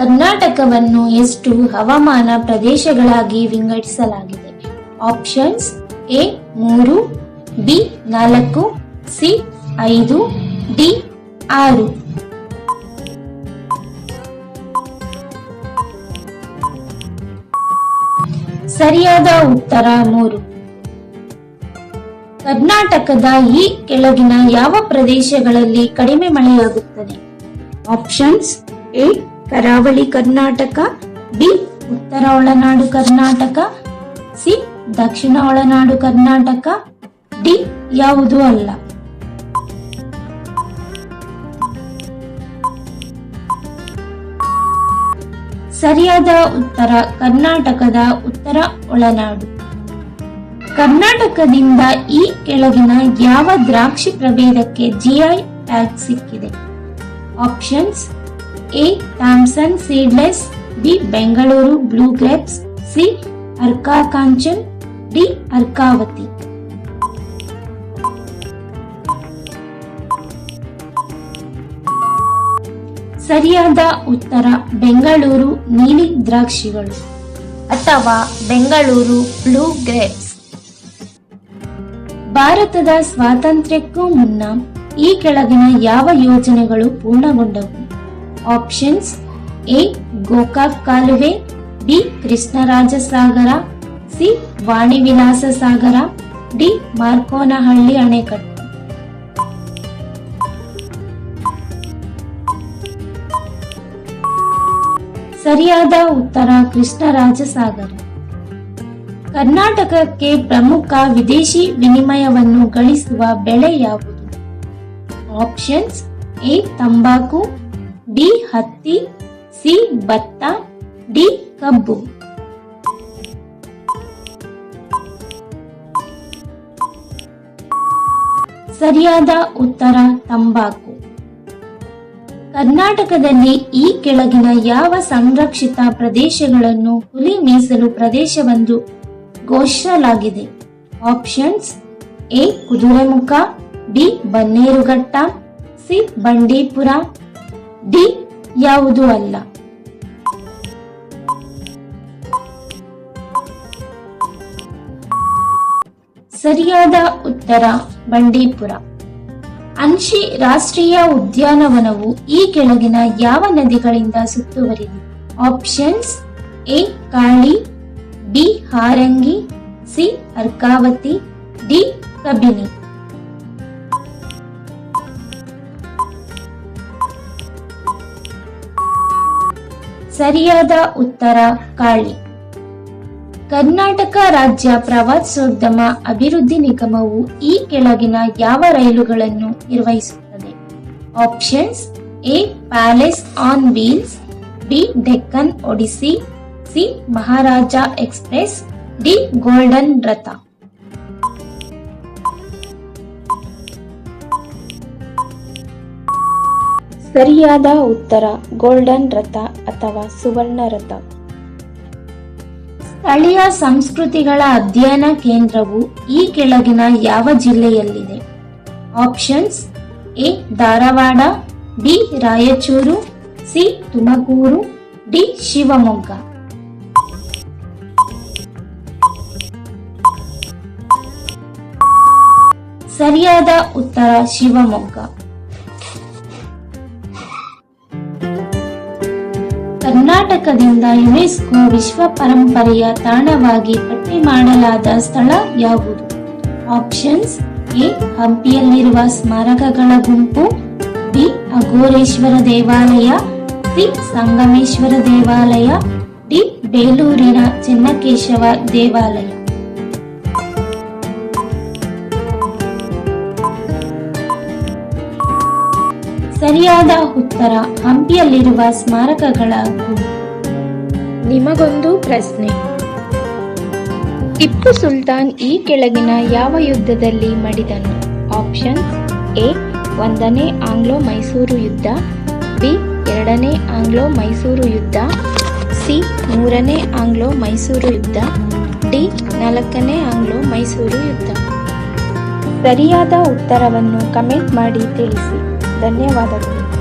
ಕರ್ನಾಟಕವನ್ನು ಎಷ್ಟು ಹವಾಮಾನ ಪ್ರದೇಶಗಳಾಗಿ ವಿಂಗಡಿಸಲಾಗಿದೆ? ಆಪ್ಷನ್ಸ್ ಎ ಮೂರು ಬಿ ನಾಲ್ಕು ಸಿ ಐದು ಡಿ ಆರು. ಸರಿಯಾದ ಉತ್ತರ ಮೂರು. ಕರ್ನಾಟಕದ ಈ ಕೆಳಗಿನ ಯಾವ ಪ್ರದೇಶಗಳಲ್ಲಿ ಕಡಿಮೆ ಮಳೆಯಾಗುತ್ತದೆ? ಆಪ್ಷನ್ಸ್ ಎ ಕರಾವಳಿ ಕರ್ನಾಟಕ, ಬಿ, ಉತ್ತರ ಒಳನಾಡು ಕರ್ನಾಟಕ, ಸಿ, ದಕ್ಷಿಣ ಒಳನಾಡು ಕರ್ನಾಟಕ, ಡಿ, ಯಾವುದೂ ಅಲ್ಲ. ಸರಿಯಾದ ಉತ್ತರ ಕರ್ನಾಟಕದ ಉತ್ತರ ಒಳನಾಡು. ಕರ್ನಾಟಕದಿಂದ ಈ ಕೆಳಗಿನ ಯಾವ ದ್ರಾಕ್ಷಿ ಪ್ರಭೇದಕ್ಕೆ ಜಿಐ ಟ್ಯಾಗ್ ಸಿಕ್ಕಿದೆ? Options A Thompson seedless B Bengaluru blue grapes C Arka Kanchan, D Arkavathi. ಸರಿಯಾದ ಉತ್ತರ, ಬೆಂಗಳೂರು ನೀಲಿ ದ್ರಾಕ್ಷಿಗಳು ಅಥವಾ ಬೆಂಗಳೂರು ಬ್ಲೂ ಗ್ರೇಪ್ಸ್ ಭಾರತದ ಸ್ವಾತಂತ್ರ್ಯಕ್ಕೂ ಮುನ್ನ ಈ ಕೆಳಗಿನ ಯಾವ ಯೋಜನೆಗಳು ಪೂರ್ಣಗೊಂಡವು? ಆಪ್ಷನ್ಸ್ ಎ ಗೋಕಾಕ್ ಕಾಲುವೆ B Krishnaraja Sagara C Vani Vilasa Sagara D Markonahalli ಅಣೆಕಟ್ಟು ಸರಿಯಾದ ಉತ್ತರ ಕೃಷ್ಣರಾಜ ಸಾಗರ. ಕರ್ನಾಟಕಕ್ಕೆ ಪ್ರಮುಖ ವಿದೇಶಿ ವಿನಿಮಯವನ್ನು ಗಳಿಸುವ ಬೆಳೆ ಯಾವುದು? ಆಪ್ಷನ್ಸ್ ಎ ತಂಬಾಕು. ಬಿ ಹತ್ತಿ, ಸಿ ಭತ್ತ, ಡಿ ಕಬ್ಬು. ಸರಿಯಾದ ಉತ್ತರ ತಂಬಾಕು. ಕರ್ನಾಟಕದಲ್ಲಿ ಈ ಕೆಳಗಿನ ಯಾವ ಸಂರಕ್ಷಿತ ಪ್ರದೇಶಗಳನ್ನು ಹುಲಿ ಮೀಸಲು ಪ್ರದೇಶವೆಂದು ಘೋಷಿಸಲಾಗಿದೆ? Options, A Kudremukh, B Bannerghatta, C Bandipur D ಯಾವುದು ಅಲ್ಲ. ಸರಿಯಾದ ಉತ್ತರ ಬಂಡೀಪುರ. ಅನ್ಶಿ ರಾಷ್ಟ್ರೀಯ ಉದ್ಯಾನವನವು ಈ ಕೆಳಗಿನ ಯಾವ ನದಿಗಳಿಂದ ಸುತ್ತುವರಿದಿದೆ? Options A, Kali, B, Harangi, C, Arkavathi, D, Kabini. ಸರಿಯಾದ ಉತ್ತರ ಕಾಳಿ. ಕರ್ನಾಟಕ ರಾಜ್ಯ ಪ್ರವಾಸೋದ್ಯಮ ಅಭಿವೃದ್ಧಿ ನಿಗಮವು ಈ ಕೆಳಗಿನ ಯಾವ ರೈಲುಗಳನ್ನು ನಿರ್ವಹಿಸುತ್ತದೆ? Options A, palace on wheels, B, Deccan odyssey, C, Maharaja express, D, golden Ratha. ಸರಿಯಾದ ಉತ್ತರ, ಗೋಲ್ಡನ್ ರಥ ಅಥವಾ ಸುವರ್ಣ ರಥ. ಸ್ಥಳೀಯ ಸಂಸ್ಕೃತಿಗಳ ಅಧ್ಯಯನ ಕೇಂದ್ರವು ಈ ಕೆಳಗಿನ ಯಾವ ಜಿಲ್ಲೆಯಲ್ಲಿದೆ? Options, A, Dharwad, B, Raichur, C, Tumakuru, D, Shivamogga. ಸರಿಯಾದ ಉತ್ತರ ಶಿವಮೊಗ್ಗ. ಕರ್ನಾಟಕದಿಂದ ಯುನೆಸ್ಕೋ ವಿಶ್ವ ಪರಂಪರೆಯ ತಾಣವಾಗಿ ಪಟ್ಟಿ ಮಾಡಲಾದ ಸ್ಥಳ ಯಾವುದು? ಆಪ್ಷನ್ಸ್, ಎ, ಹಂಪಿಯಲ್ಲಿರುವ ಸ್ಮಾರಕಗಳ ಗುಂಪು, ಬಿ, ಅಘೋರೇಶ್ವರ ದೇವಾಲಯ, ಸಿ, ಸಂಗಮೇಶ್ವರ ದೇವಾಲಯ, ಡಿ, ಬೇಲೂರಿನ ಚೆನ್ನಕೇಶವ ದೇವಾಲಯ. ಸರಿಯಾದ ಉತ್ತರ ಹಂಪಿಯಲ್ಲಿರುವ ಸ್ಮಾರಕಗಳ ನಿಮಗೊಂದು ಪ್ರಶ್ನೆ. ಟಿಪ್ಪು ಸುಲ್ತಾನ್ ಈ ಕೆಳಗಿನ ಯಾವ ಯುದ್ಧದಲ್ಲಿ ಮಡಿದನು? ಆಪ್ಷನ್ ಎ, ಒಂದನೇ ಆಂಗ್ಲೋ ಮೈಸೂರು ಯುದ್ಧ, ಬಿ, ಎರಡನೇ ಆಂಗ್ಲೋ ಮೈಸೂರು ಯುದ್ಧ, ಸಿ, ಮೂರನೇ ಆಂಗ್ಲೋ ಮೈಸೂರು ಯುದ್ಧ, ಡಿ, ನಾಲ್ಕನೇ ಆಂಗ್ಲೋ ಮೈಸೂರು ಯುದ್ಧ. ಸರಿಯಾದ ಉತ್ತರವನ್ನು ಕಮೆಂಟ್ ಮಾಡಿ ತಿಳಿಸಿ. धन्यवाद